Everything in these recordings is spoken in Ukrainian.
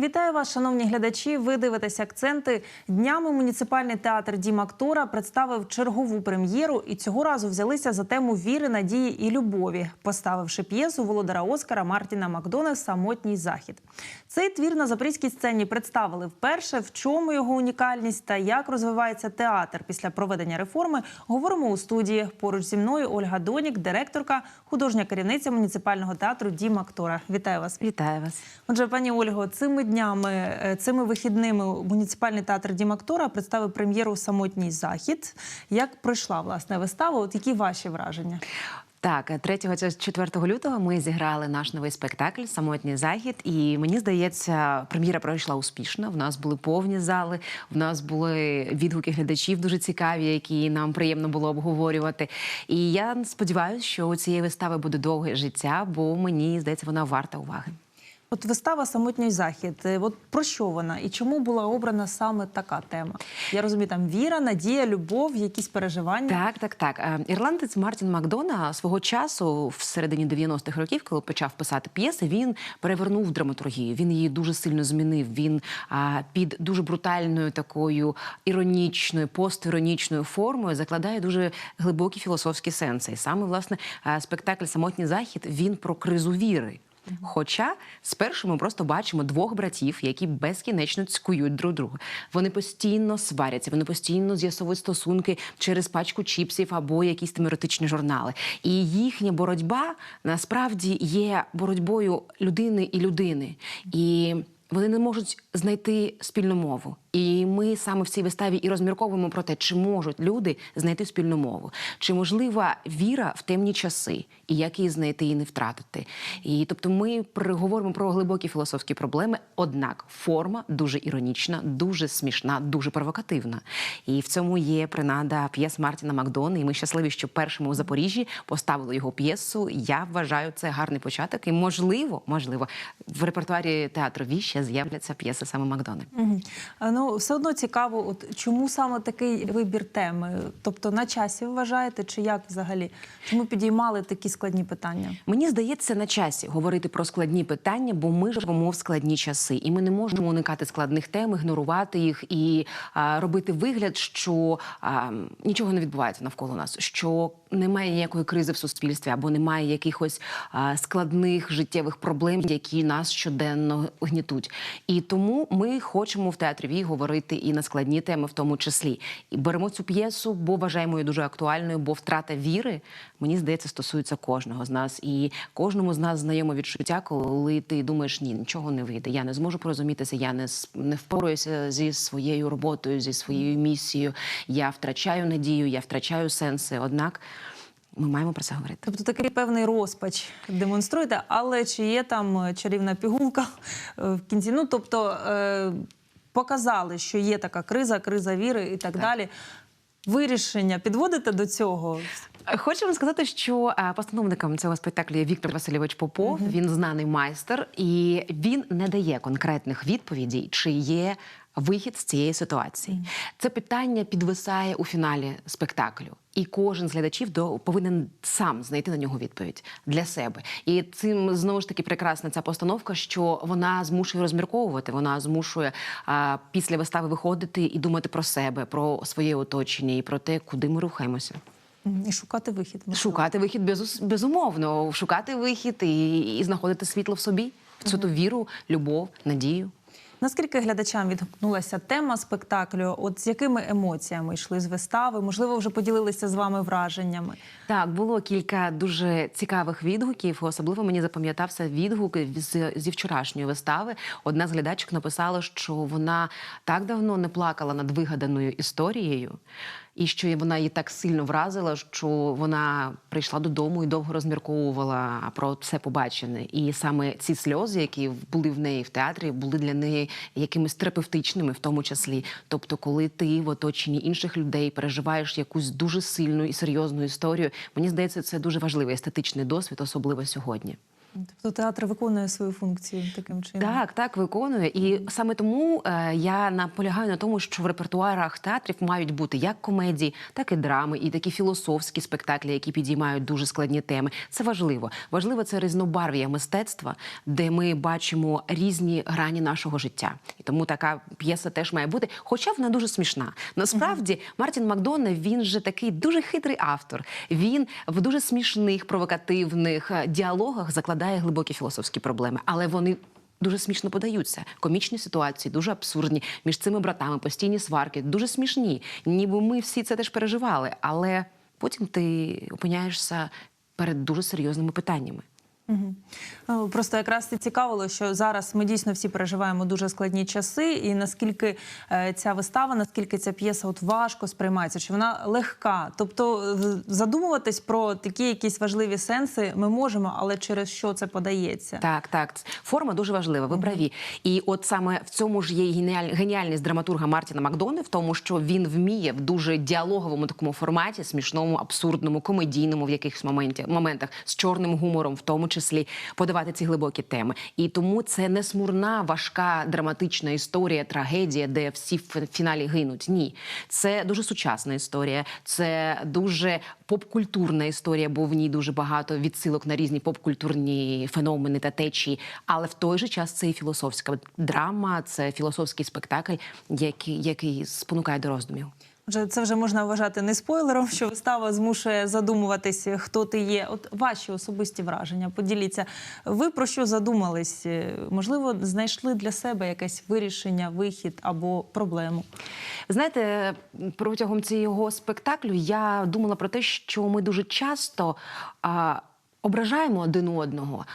Вітаю вас, шановні глядачі. Ви дивитесь акценти. Днями муніципальний театр Дім актора представив чергову прем'єру і цього разу взялися за тему віри, надії і любові, поставивши п'єсу володара Оскара Мартіна Макдона Самотній захід. Цей твір на запорізькій сцені представили вперше. В чому його унікальність та як розвивається театр після проведення реформи? Говоримо у студії. Поруч зі мною Ольга Донік, директорка, художня керівниця муніципального театру Дім актора. Вітаю вас. Вітаю вас. Отже, пані Ольго, цими днями, е, цими вихідними муніципальний театр Дім актора представив прем'єру Самотній захід. Як пройшла власне вистава? От які ваші враження? Так, 3-4 лютого ми зіграли наш новий спектакль Самотній захід. І мені здається, прем'єра пройшла успішно. В нас були повні зали, в нас були відгуки глядачів дуже цікаві, які нам приємно було обговорювати. І я сподіваюся, що у цієї вистави буде довге життя, бо мені здається, вона варта уваги. От вистава Самотній захід. е, От про що вона і чому була обрана саме така тема? Я розумію, там віра, надія, любов, якісь переживання. Так, так, так. Е, Ірландець Мартін Макдона свого часу, в середині 90-х років, коли почав писати п'єси, він перевернув драматургію. Він її дуже сильно змінив. Він під дуже брутальною такою іронічною, постіронічною формою закладає дуже глибокі філософські сенси. І саме власне е, спектакль Самотній захід він про кризу віри. Хоча спершу ми просто бачимо двох братів, які безкінечно цькують друг друга. Вони постійно сваряться, вони постійно з'ясовують стосунки через пачку чіпсів або якісь там еротичні журнали. І їхня боротьба насправді є боротьбою людини і людини. І вони не можуть знайти спільну мову. І ми саме в цій виставі і розмірковуємо про те, чи можуть люди знайти спільну мову, чи можлива віра в темні часи, і як її знайти і не втратити. І тобто, ми говоримо про глибокі філософські проблеми, однак форма дуже іронічна, дуже смішна, дуже провокативна. І в цьому є принада п'єс Мартіна Макдона. І ми щасливі, що першими у Запоріжжі поставили його п'єсу. Я вважаю це гарний початок. І можливо, можливо, в репертуарі театру «Ві» ще з'являться п'єси саме Макдони. Мгм. А, Ну, все одно цікаво, от чому саме такий вибір теми? Тобто на часі вважаєте, чи як взагалі? Чому підіймали такі складні питання? Мені здається, на часі говорити про складні питання, бо ми живемо в складні часи, і ми не можемо уникати складних тем, ігнорувати їх і а, робити вигляд, що а, нічого не відбувається навколо нас, що немає ніякої кризи в суспільстві або немає якихось складних життєвих проблем, які нас щоденно гнітуть. І тому ми хочемо в театрі «Вій» говорити і на складні теми, в тому числі. І беремо цю п'єсу, бо вважаємо її дуже актуальною, бо втрата віри, мені здається, стосується кожного з нас. І кожному з нас знайоме відчуття, коли ти думаєш, ні, нічого не вийде. Я не зможу порозумітися, я не, не впораюся зі своєю роботою, зі своєю місією. Я втрачаю надію, я втрачаю сенси. Однак ми маємо про це говорити. Тобто такий певний розпач демонструєте, але чи є там е, чарівна пігулка е, в кінці? Ну тобто е, показали, що є така криза, криза віри і так, далі. Вирішення підводите до цього? Хочу вам сказати, що е, постановником цього спектаклю є Віктор Васильович Попов. Він знаний майстер, і він не дає конкретних відповідей, чи є вихід з цієї ситуації. Це питання підвисає у фіналі спектаклю. І кожен з глядачів до повинен сам знайти на нього відповідь для себе. І цим знову ж таки прекрасна ця постановка, що вона змушує розмірковувати, вона змушує а, після вистави виходити і думати про себе, про своє оточення і про те, куди ми рухаємося. І шукати вихід. можливо. Шукати вихід безус- безумовно, шукати вихід і, і знаходити світло в собі, в цю ту віру, любов, надію. Наскільки глядачам відгукнулася тема спектаклю? От з якими емоціями йшли з вистави? Можливо, вже поділилися з вами враженнями? Так, було кілька дуже цікавих відгуків. Особливо мені запам'ятався відгук з, зі вчорашньої вистави. Одна з глядачок написала, що вона так давно не плакала над вигаданою історією, і що вона її так сильно вразила, що вона прийшла додому і довго розмірковувала про все побачене. І саме ці сльози, які були в неї в театрі, були для неї якимись терапевтичними, в тому числі. Тобто, коли ти в оточенні інших людей переживаєш якусь дуже сильну і серйозну історію, мені здається, це дуже важливий естетичний досвід, особливо сьогодні. Тобто театр виконує свою функцію таким чином. Так, так, виконує. І саме тому е, я наполягаю на тому, що в репертуарах театрів мають бути як комедії, так і драми, і такі філософські спектаклі, які підіймають дуже складні теми. Це важливо. Важливо це різнобарв'я мистецтва, де ми бачимо різні грані нашого життя. І тому така п'єса теж має бути, хоча вона дуже смішна. Насправді, Мартін Макдона він же такий дуже хитрий автор. Він в дуже смішних, провокативних е, діалогах закладає глибокі філософські проблеми, але вони. Дуже смішно подаються. Комічні ситуації, дуже абсурдні. Між цими братами постійні сварки, дуже смішні. Ніби ми всі це теж переживали. Але потім ти опиняєшся перед дуже серйозними питаннями. Ну, Просто якраз і цікавило, що зараз ми дійсно всі переживаємо дуже складні часи, і наскільки е, ця вистава, наскільки ця п'єса от важко сприймається, чи вона легка. Тобто е, задумуватись про такі якісь важливі сенси ми можемо, але через що це подається? Так, так. Форма дуже важлива, ви праві. І от саме в цьому ж є геніальність драматурга Мартіна Макдони, в тому, що він вміє в дуже діалоговому такому форматі, смішному, абсурдному, комедійному в якихось моменті, моментах, з чорним гумором, в тому числі, подавати ці глибокі теми. І тому це не смурна, важка, драматична історія, трагедія, де всі в фіналі гинуть. Ні, це дуже сучасна історія, це дуже попкультурна історія, бо в ній дуже багато відсилок на різні попкультурні феномени та течії. Але в той же час це і філософська драма, це філософський спектакль, який, який спонукає до роздумів. Вже це вже можна вважати не спойлером, що вистава змушує задумуватись, хто ти є. От ваші особисті враження. Поділіться. Ви про що задумались? Можливо, знайшли для себе якесь вирішення, вихід або проблему? Знаєте, протягом цього спектаклю я думала про те, що ми дуже часто а, ображаємо один одного.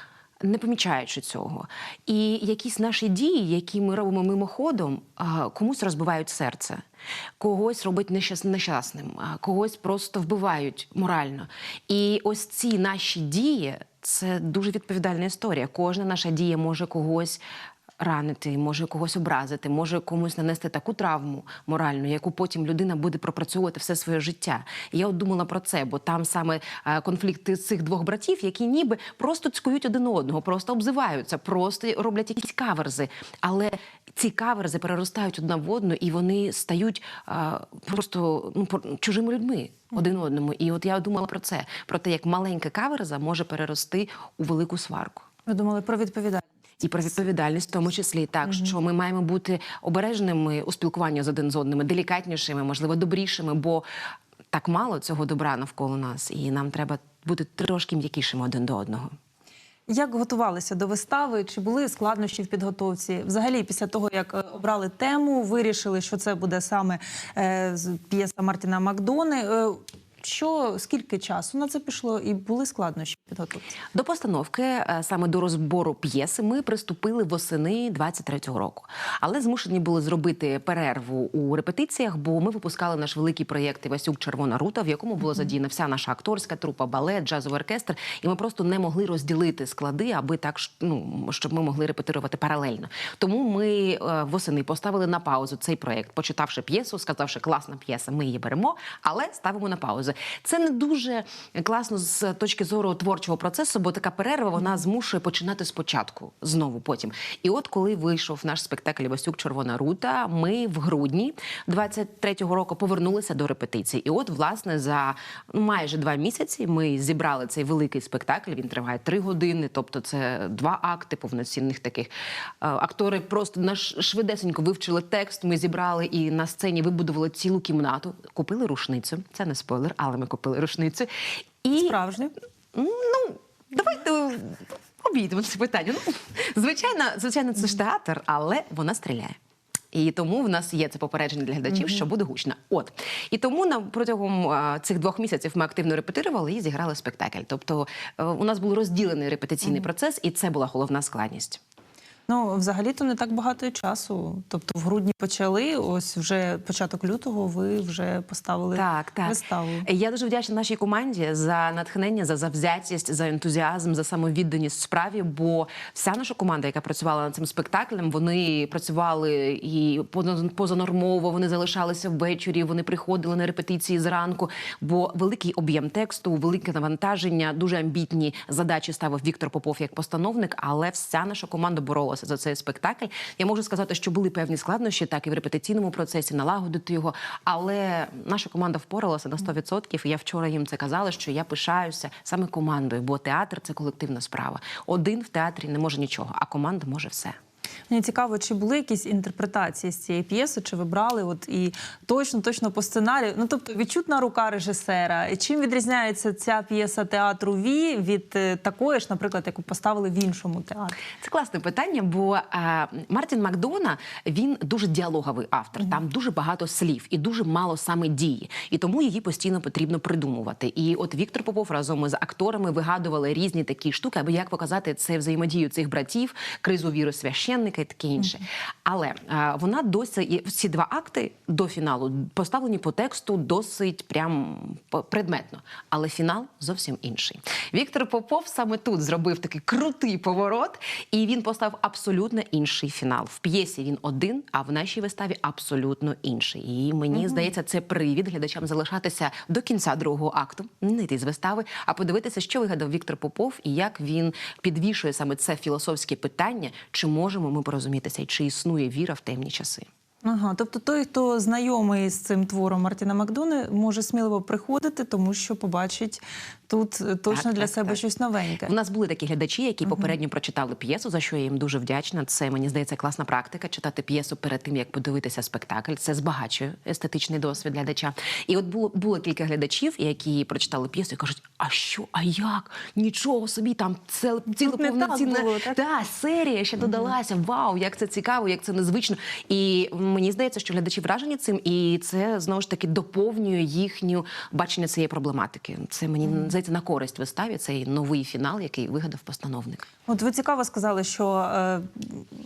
Не помічаючи цього, і якісь наші дії, які ми робимо мимоходом, комусь розбивають серце, когось робить нещас- нещасним, когось просто вбивають морально. І ось ці наші дії це дуже відповідальна історія. Кожна наша дія може когось ранити, може когось образити, може комусь нанести таку травму моральну, яку потім людина буде пропрацьовувати все своє життя. І я от думала про це, бо там саме е, конфлікти цих двох братів, які ніби просто цькують один одного, просто обзиваються, просто роблять якісь каверзи. Але ці каверзи переростають одна в одну, і вони стають е, просто ну, чужими людьми. Один одному, і от я думала про це: про те, як маленька каверза може перерости у велику сварку. Ви думали про відповідальність? І про відповідальність в тому числі так, що ми маємо бути обережними у спілкуванні з один з одним, делікатнішими, можливо, добрішими, бо так мало цього добра навколо нас, і нам треба бути трошки м'якішими один до одного. Як готувалися до вистави? Чи були складнощі в підготовці? Взагалі, після того як е, обрали тему, вирішили, що це буде саме е, п'єса Мартіна Макдони. Е, що скільки часу на це пішло, і були складнощі До постановки, е, саме до розбору п'єси, ми приступили восени 23-го року. Але змушені були зробити перерву у репетиціях, бо ми випускали наш великий проєкт Івасюк Червона рута, в якому була задіяна вся наша акторська трупа, балет, джазовий оркестр. І ми просто не могли розділити склади, аби так ну, щоб ми могли репетирувати паралельно. Тому ми е, восени поставили на паузу цей проєкт, почитавши п'єсу, сказавши, класна п'єса, ми її беремо, але ставимо на паузу. Це не дуже класно з точки зору творчого процесу, бо така перерва вона змушує починати спочатку знову потім. І от коли вийшов наш спектакль Васюк Червона рута, ми в грудні 23-го року повернулися до репетицій. І от, власне, за майже два місяці ми зібрали цей великий спектакль. Він триває три години, тобто це два акти повноцінних таких. Е, Актори просто наш швидесенько вивчили текст. Ми зібрали і на сцені вибудували цілу кімнату. Купили рушницю. Це не спойлер, але ми купили рушницю. І Справжнє? Ну, давайте обійдемо це питання. Ну, звичайно, звичайно, це ж театр, але вона стріляє. І тому в нас є це попередження для глядачів, що буде гучно. От і тому на протягом а, цих двох місяців ми активно репетирували і зіграли спектакль. Тобто а, у нас був розділений репетиційний процес, і це була головна складність. Ну, взагалі-то не так багато часу. Тобто в грудні почали, ось вже початок лютого ви вже поставили Так, так. виставу. Я дуже вдячна нашій команді за натхнення, за завзятість, за ентузіазм, за самовідданість справі. Бо вся наша команда, яка працювала над цим спектаклем, вони працювали і поза- позанормово, вони залишалися ввечері, вони приходили на репетиції зранку. Бо великий об'єм тексту, велике навантаження, дуже амбітні задачі ставив Віктор Попов як постановник. Але вся наша команда боролася за цей спектакль. Я можу сказати, що були певні складнощі, так і в репетиційному процесі, налагодити його. Але наша команда впоралася на 100%. І я вчора їм це казала, що я пишаюся саме командою, бо театр це колективна справа. Один в театрі не може нічого, а команда може все. Мені цікаво, чи були якісь інтерпретації з цієї п'єси, чи ви брали от і точно, точно по сценарію. Ну тобто відчутна рука режисера. Чим відрізняється ця п'єса театру Ві від е, такої ж, наприклад, яку поставили в іншому театрі? Це класне питання, бо е, Мартін Макдона він дуже діалоговий автор. Там дуже багато слів і дуже мало саме дії. І тому її постійно потрібно придумувати. І от Віктор Попов разом із акторами вигадували різні такі штуки, аби як показати це взаємодію цих братів, кризу віри священника і таке інше. Але е, вона досі всі два акти до фіналу поставлені по тексту досить прям предметно. Але фінал зовсім інший. Віктор Попов саме тут зробив такий крутий поворот, і він поставив абсолютно інший фінал. В п'єсі він один, а в нашій виставі абсолютно інший. І мені здається, це привід глядачам залишатися до кінця другого акту, не йти з вистави, а подивитися, що вигадав Віктор Попов і як він підвішує саме це філософське питання, чи можемо ми порозумітися, і чи існує віра в темні часи. Ага, тобто той, хто знайомий з цим твором Мартіна Макдони, може сміливо приходити, тому що побачить тут е, точно Так, для так, себе так. щось новеньке. У нас були такі глядачі, які попередньо прочитали п'єсу, за що я їм дуже вдячна. Це мені здається класна практика читати п'єсу перед тим, як подивитися спектакль. Це збагачує естетичний досвід глядача. І от було було кілька глядачів, які прочитали п'єсу і кажуть: а що, а як? Нічого собі там це так? та серія ще додалася. Вау, як це цікаво, як це незвично. І мені здається, що глядачі вражені цим, і це знову ж таки доповнює їхню бачення цієї проблематики. Це мені здається на користь виставі. Цей новий фінал, який вигадав постановник. От ви цікаво сказали, що е,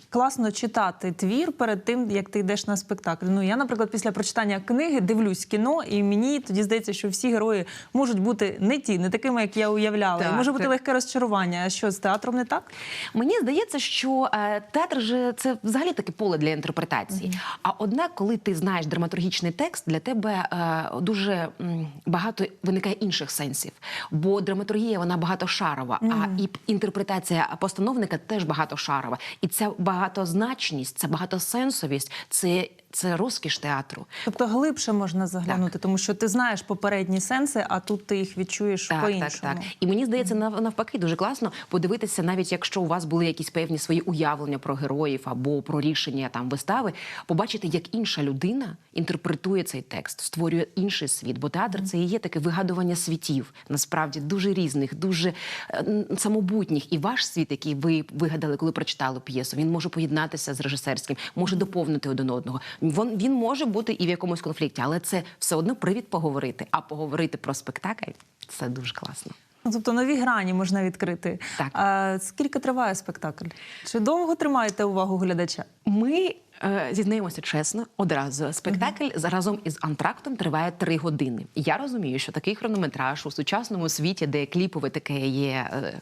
класно читати твір перед тим, як ти йдеш на спектакль. Ну я, наприклад, після прочитання книги дивлюсь кіно, і мені тоді здається, що всі герої можуть бути не ті, не такими, як я уявляла. Так, і може бути так. легке розчарування. А що з театром не так? Мені здається, що е, театр же це взагалі таке поле для інтерпретації. А однак, коли ти знаєш драматургічний текст, для тебе е, дуже м, багато виникає інших сенсів. Бо драматургія вона багатошарова, а і інтерпретація постановника теж багатошарова. І ця багатозначність, це багатосенсовість це, це розкіш театру. Тобто глибше можна заглянути, тому що ти знаєш попередні сенси, а тут ти їх відчуєш Так, так, по-іншому. так. І мені здається, навпаки, дуже класно подивитися, навіть якщо у вас були якісь певні свої уявлення про героїв або про рішення там вистави, побачити, як інша людина інтерпретує цей текст, створює інший світ. Бо театр це і є таке вигадування світів, насправді дуже різних, дуже е, самобутніх. І ваш світ, який ви вигадали, коли прочитали п'єсу, він може поєднатися з режисерським, може доповнити один одного. Він, він може бути і в якомусь конфлікті, але це все одно привід поговорити. А поговорити про спектакль це дуже класно. Ну, Тобто нові грані можна відкрити. Так. А скільки триває спектакль? Чи довго тримаєте увагу глядача? Ми е, зізнаємося чесно одразу. Спектакль разом із антрактом триває три години. Я розумію, що такий хронометраж у сучасному світі, де кліпове таке є е,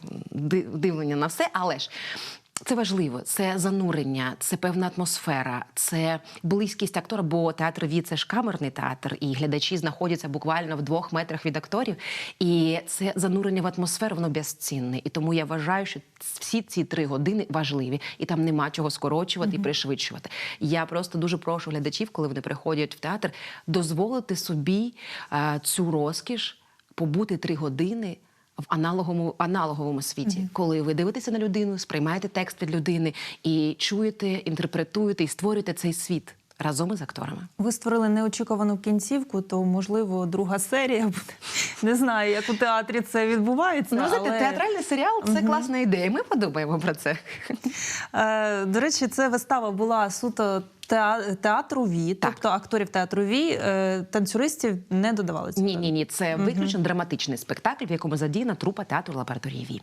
дивлення на все, але ж. Це важливо, це занурення, це певна атмосфера, це близькість актора, бо театр Ві це ж камерний театр, і глядачі знаходяться буквально в двох метрах від акторів. І це занурення в атмосферу, воно безцінне. І тому я вважаю, що всі ці три години важливі, і там нема чого скорочувати і пришвидшувати. Я просто дуже прошу глядачів, коли вони приходять в театр, дозволити собі е, цю розкіш побути три години. В аналоговому аналоговому світі, коли ви дивитеся на людину, сприймаєте текст від людини і чуєте, інтерпретуєте і створюєте цей світ разом із акторами. Ви створили неочікувану кінцівку, то можливо друга серія буде. Не знаю, як у театрі це відбувається. Ну, знаєте, але... театральний серіал це класна ідея. Ми подумаємо про це. Е, До речі, це вистава була суто теа- театру Ві, Так. тобто акторів театру Ві, е, танцюристів не додавали. Ні, ні, ні, це виключно драматичний спектакль, в якому задіяна трупа театру лабораторії Ві.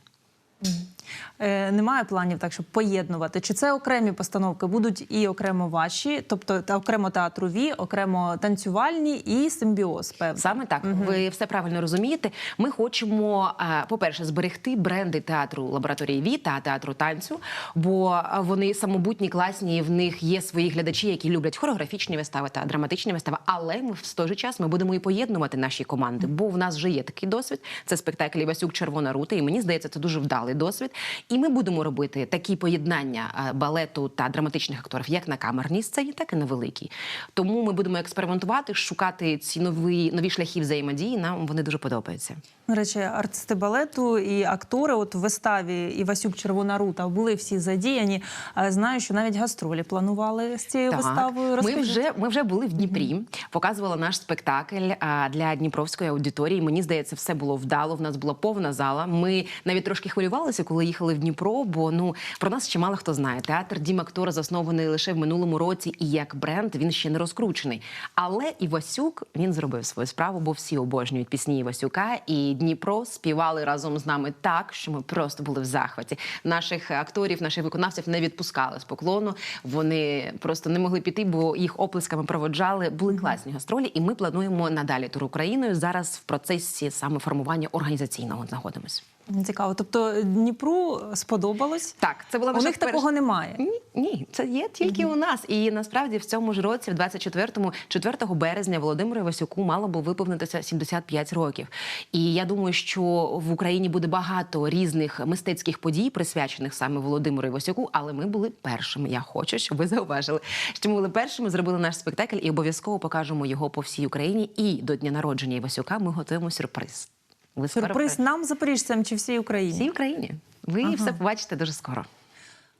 Е, Немає планів так, щоб поєднувати. Чи це окремі постановки будуть і окремо ваші, тобто та окремо театрові, окремо танцювальні і симбіоз? Певно. Саме так, ви все правильно розумієте. Ми хочемо, е, по-перше, зберегти бренди театру лабораторії ВІ та театру танцю, бо вони самобутні, класні. і В них є свої глядачі, які люблять хореографічні вистави та драматичні вистави. Але ми в той же час ми будемо і поєднувати наші команди, бо в нас вже є такий досвід. Це спектакль Івасюк Червона рута, і мені здається, це дуже вдалий досвід. І ми будемо робити такі поєднання е, балету та драматичних акторів, як на камерній сцені, так і на великій. Тому ми будемо експериментувати, шукати ці нові нові шляхи взаємодії. Нам вони дуже подобаються. До речі, артисти балету і актори, от в виставі Івасюк Червона рута були всі задіяні. Е, Знаю, що навіть гастролі планували з цією виставою. Ми вже ми вже були в Дніпрі, показували наш спектакль для дніпровської аудиторії. Мені здається, все було вдало. В нас була повна зала. Ми навіть трошки хвилювалися, коли їхали в Дніпро. Бо ну про нас ще мало хто знає. Театр Дім Актора заснований лише в минулому році, і як бренд він ще не розкручений. Але Івасюк він зробив свою справу, бо всі обожнюють пісні Івасюка. І Дніпро співали разом з нами так, що ми просто були в захваті. Наших акторів, наших виконавців не відпускали з поклону. Вони просто не могли піти, бо їх оплесками проводжали. Були класні гастролі, і ми плануємо надалі тур Україною. Зараз в процесі саме формування організаційного знаходимось. Цікаво. Тобто Дніпру сподобалось. Так, це була У них перша- такого немає. Ні, ні, це є тільки у нас. І насправді в цьому ж році, в 24-му, 4 березня, Володимиру Івасюку мало би виповнитися 75 років. І я думаю, що в Україні буде багато різних мистецьких подій, присвячених саме Володимиру Івасюку, але ми були першими. Я хочу, щоб ви зауважили, що ми були першими, зробили наш спектакль і обов'язково покажемо його по всій Україні. І до дня народження Івасюка ми готуємо сюрприз. Ви скоро Сюрприз нам, запоріжцям чи всій Україні? всій Україні. Ви Ага. все побачите дуже скоро.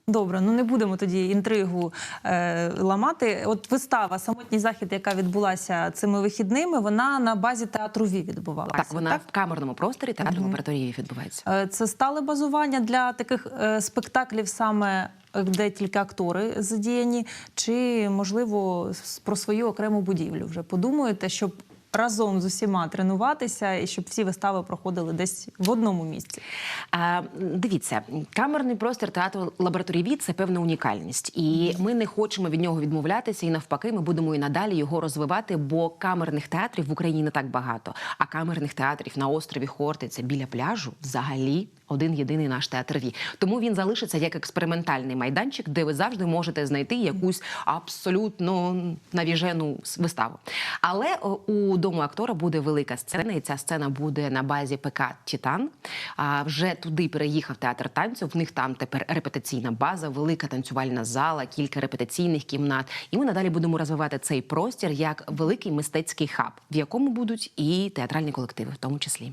Добре, ну не будемо тоді інтригу е, ламати. От вистава самотній захід, яка відбулася цими вихідними, вона на базі театру Ві відбувалася. Так, вона в камерному просторі театру лабораторії відбувається. Е, Це стале базування для таких е, спектаклів, саме е, де тільки актори задіяні, чи можливо про свою окрему будівлю вже подумаєте, щоб разом з усіма тренуватися і щоб всі вистави проходили десь в одному місці. А, дивіться, камерний простір театру лабораторії це певна унікальність, і ми не хочемо від нього відмовлятися. І навпаки, ми будемо і надалі його розвивати, бо камерних театрів в Україні не так багато. А камерних театрів на острові Хортиця біля пляжу взагалі. Один єдиний наш театр Ві. Тому він залишиться як експериментальний майданчик, де ви завжди можете знайти якусь абсолютно навіжену виставу. Але у дому актора буде велика сцена, і ця сцена буде на базі ПК Тітан. А вже туди переїхав театр танцю. В них там тепер репетиційна база, велика танцювальна зала, кілька репетиційних кімнат. І ми надалі будемо розвивати цей простір як великий мистецький хаб, в якому будуть і театральні колективи, в тому числі.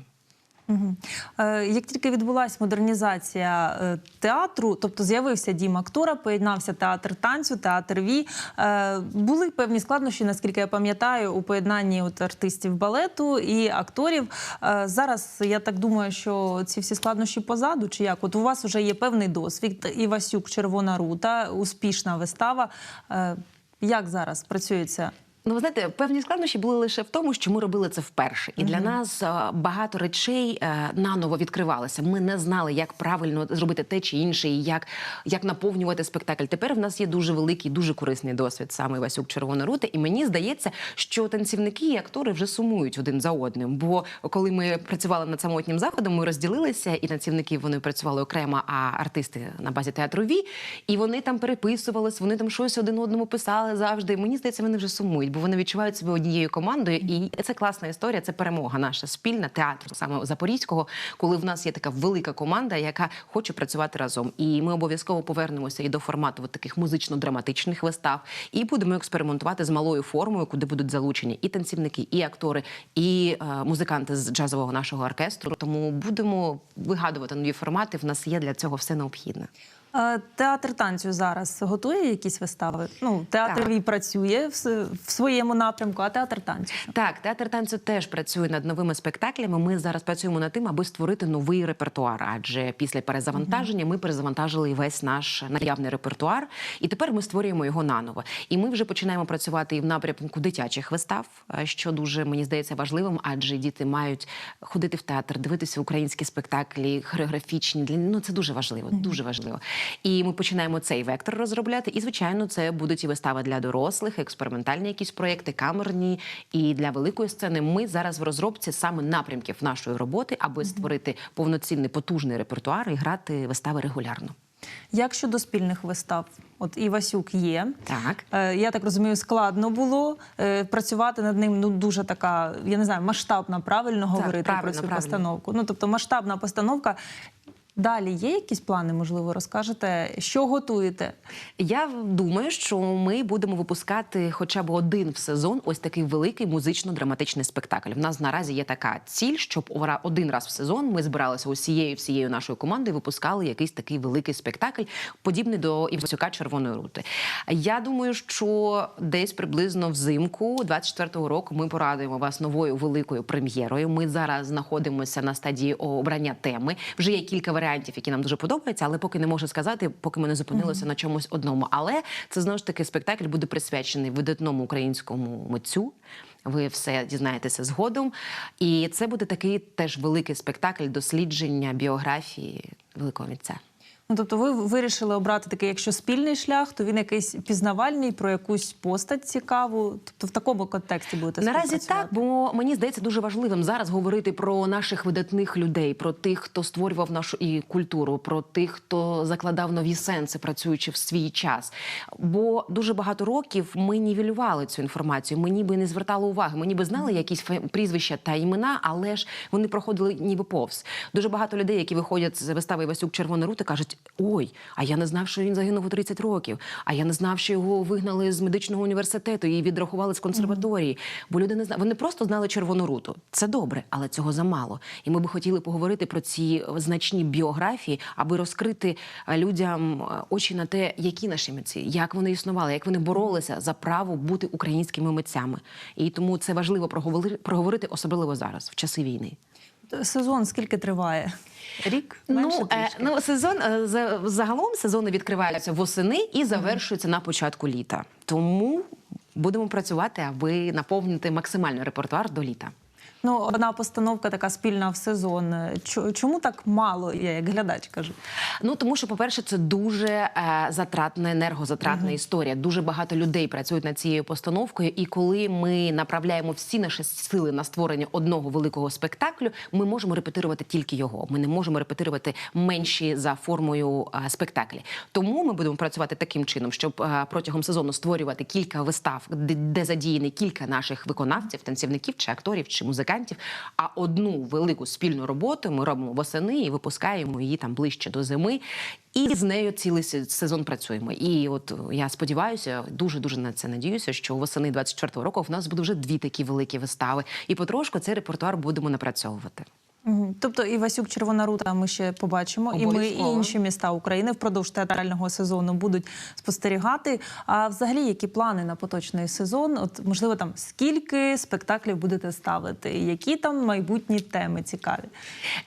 Е, Як тільки відбулася модернізація е, театру, тобто з'явився дім актора, поєднався театр танцю, театр ві. е, Були певні складнощі, наскільки я пам'ятаю, у поєднанні от артистів балету і акторів. Зараз я так думаю, що ці всі складнощі позаду. Чи як? От у вас вже є певний досвід. Івасюк, Червона рута, успішна вистава. Як зараз працюється? Ну, ви знаєте, певні складнощі були лише в тому, що ми робили це вперше, і для нас е, багато речей е, наново відкривалися. Ми не знали, як правильно зробити те чи інше, і як, як наповнювати спектакль. Тепер в нас є дуже великий, дуже корисний досвід саме Васюк Червона рута. І мені здається, що танцівники і актори вже сумують один за одним. Бо коли ми працювали над самотнім заходом, ми розділилися, і танцівники вони працювали окремо, а артисти на базі театру Ві, і вони там переписувались, вони там щось один одному писали завжди. Мені здається, вони вже сумують, бо вони відчувають себе однією командою. І це класна історія. Це перемога наша спільна театру саме запорізького, коли в нас є така велика команда, яка хоче працювати разом. І ми обов'язково повернемося і до формату от таких музично-драматичних вистав, і будемо експериментувати з малою формою, куди будуть залучені і танцівники, і актори, і е, музиканти з джазового нашого оркестру. Тому будемо вигадувати нові формати. В нас є для цього все необхідне. Е, Театр танцю зараз готує якісь вистави. Ну, театр Так. Працює в, в своєму напрямку, а театр танцю. що? Так, театр танцю теж працює над новими спектаклями. Ми зараз працюємо над тим, аби створити новий репертуар. Адже після перезавантаження ми перезавантажили весь наш наявний репертуар, і тепер ми створюємо його наново. І ми вже починаємо працювати і в напрямку дитячих вистав, е, що дуже мені здається важливим, адже діти мають ходити в театр, дивитися українські спектаклі, хореографічні. Ну це дуже важливо, дуже важливо. І ми починаємо цей вектор розробляти. І звичайно, це будуть і вистави для дорослих, експериментальні якісь проекти, камерні. І для великої сцени ми зараз в розробці саме напрямків нашої роботи, аби створити повноцінний потужний репертуар і грати вистави регулярно. Як щодо спільних вистав? От Івасюк є. Так. Е, Я так розумію, складно було е, працювати над ним. Ну дуже така, я не знаю, масштабна, правильно говорити правильно, про цю правильно. постановку. Ну тобто масштабна постановка. Далі є якісь плани, можливо, розкажете, що готуєте? Я думаю, що ми будемо випускати хоча б один в сезон ось такий великий музично-драматичний спектакль. В нас наразі є така ціль, щоб один раз в сезон ми збиралися усією всією нашою командою, випускали якийсь такий великий спектакль, подібний до Івасюка Червоної рути. Я думаю, що десь приблизно взимку 24-го року ми порадуємо вас новою великою прем'єрою. Ми зараз знаходимося на стадії обрання теми. Вже є кілька варіантів, які нам дуже подобаються, але поки не можу сказати, поки ми не зупинилися на чомусь одному. Але це знову ж таки спектакль буде присвячений видатному українському митцю. Ви все дізнаєтеся згодом. І це буде такий теж великий спектакль дослідження біографії великого митця. Ну, тобто, ви вирішили обрати такий, якщо спільний шлях, то він якийсь пізнавальний про якусь постать цікаву. Тобто в такому контексті будете Наразі так, бо мені здається дуже важливим зараз говорити про наших видатних людей, про тих, хто створював нашу і культуру, про тих, хто закладав нові сенси, працюючи в свій час. Бо дуже багато років ми нівелювали цю інформацію. Ми ніби не звертали уваги. Ми ніби знали якісь прізвища та імена, але ж вони проходили ніби повз. Дуже багато людей, які виходять з вистави Васюк Червона рута, кажуть: ой, а я не знав, що він загинув у 30 років. А я не знав, що його вигнали з медичного університету і відрахували з консерваторії. Бо люди не знали. Вони просто знали червону руту. Це добре, але цього замало. І ми би хотіли поговорити про ці значні біографії, аби розкрити е, людям е, очі на те, які наші митці, як вони існували, як вони боролися за право бути українськими митцями. І тому це важливо проговори- проговорити, особливо зараз, в часи війни. Сезон скільки триває? Рік? Менше Ну, е, ну сезон е, загалом сезони відкриваються восени і завершуються на початку літа. Тому будемо працювати, аби наповнити максимально репертуар до літа. Ну, одна постановка така спільна в сезон. Чо- Чому так мало? Я як глядач кажу. Ну тому що, по-перше, це дуже е, затратна, енергозатратна історія. Дуже багато людей працюють над цією постановкою. І коли ми направляємо всі наші сили на створення одного великого спектаклю, ми можемо репетирувати тільки його. Ми не можемо репетирувати менші за формою е, спектаклі. Тому ми будемо працювати таким чином, щоб е, протягом сезону створювати кілька вистав, де, де задіяні кілька наших виконавців, танцівників чи акторів чи музикантів. А одну велику спільну роботу ми робимо восени і випускаємо її там ближче до зими. І з нею цілий сезон працюємо. І от я сподіваюся, дуже дуже на це надіюся, що восени 24-го року в нас буде вже дві такі великі вистави. І потрошку цей репертуар будемо напрацьовувати. Тобто і Васюк Червона рута ми ще побачимо, і ми і інші міста України впродовж театрального сезону будуть спостерігати. А взагалі, які плани на поточний сезон? От можливо, там скільки спектаклів будете ставити? Які там майбутні теми цікаві?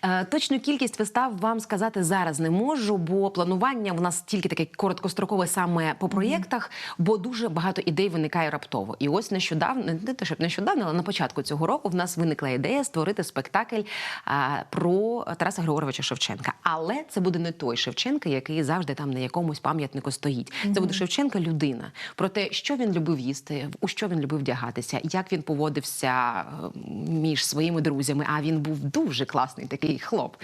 Е, Точну кількість вистав вам сказати зараз не можу, бо планування в нас тільки таке короткострокове саме по проєктах, бо дуже багато ідей виникає раптово. І ось нещодавно, не те, щоб нещодавно, але на початку цього року в нас виникла ідея створити спектакль про Тараса Григоровича Шевченка. Але це буде не той Шевченка, який завжди там на якомусь пам'ятнику стоїть. Це буде Шевченка людина. Про те, що він любив їсти, у що він любив вдягатися, як він поводився е, між своїми друзями. А він був дуже класний такий хлоп.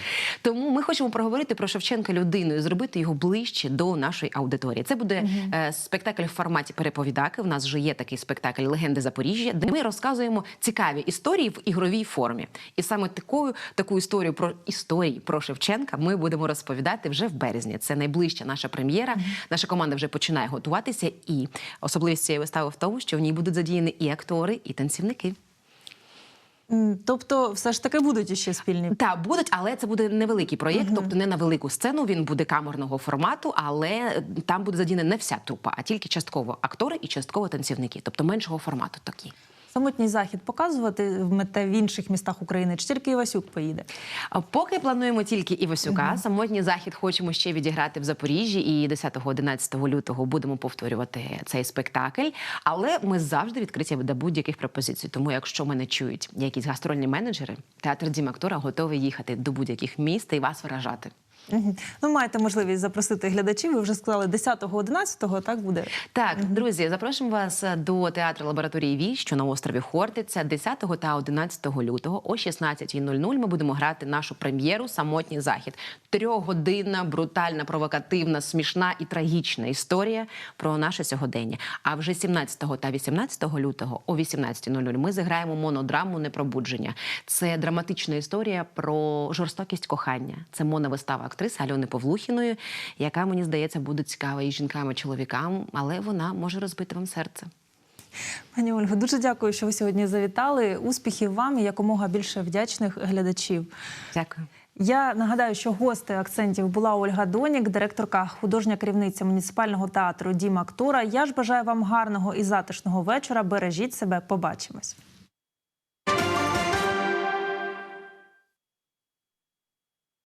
Тому ми хочемо проговорити про Шевченка людину і зробити його ближче до нашої аудиторії. Це буде е, спектакль в форматі переповідаки. У нас вже є такий спектакль Легенди Запоріжжя, де ми розказуємо цікаві історії в ігровій формі. І саме такою таку історію про історії про Шевченка ми будемо розповідати вже в березні. Це найближча наша прем'єра. Наша команда вже починає готуватися. І особливість цієї вистави в тому, що в ній будуть задіяні і актори, і танцівники. Тобто, все ж таки будуть іще спільні. Та будуть, але це буде невеликий проєкт, тобто не на велику сцену. Він буде камерного формату, але там буде задіяна не вся трупа, а тільки частково актори і частково танцівники, тобто меншого формату такі. Самотній захід показуватимете в інших містах України, чи тільки Івасюк поїде? А Поки плануємо тільки Івасюка. Самотній захід хочемо ще відіграти в Запоріжжі, і 10-11 лютого будемо повторювати цей спектакль. Але ми завжди відкриті до будь-яких пропозицій. Тому, якщо мене чують якісь гастрольні менеджери, театр Дім актора готовий їхати до будь-яких міст і вас виражати. Ну, маєте можливість запросити глядачів. Ви вже сказали 10-11, так буде. Так, друзі, запрошуємо вас до театру лабораторії Вій, що на острові Хортиця, 10 та 11 лютого о 16.00 Ми будемо грати нашу прем'єру Самотній захід. Трьохгодинна, брутальна, провокативна, смішна і трагічна історія про наше сьогодення. А вже 17 та 18 лютого о 18.00 ми зіграємо монодраму Непробудження. Це драматична історія про жорстокість кохання. Це моновистава актриси Альони Павлухіної, яка мені здається буде цікава і жінкам, і чоловікам, але вона може розбити вам серце. Пані Ольго, дуже дякую, що ви сьогодні завітали. Успіхів вам і якомога більше вдячних глядачів. Дякую. Я нагадаю, що гостею акцентів була Ольга Донік, директорка, художня керівниця муніципального театру Дім актора. Я ж бажаю вам гарного і затишного вечора. Бережіть себе. Побачимось.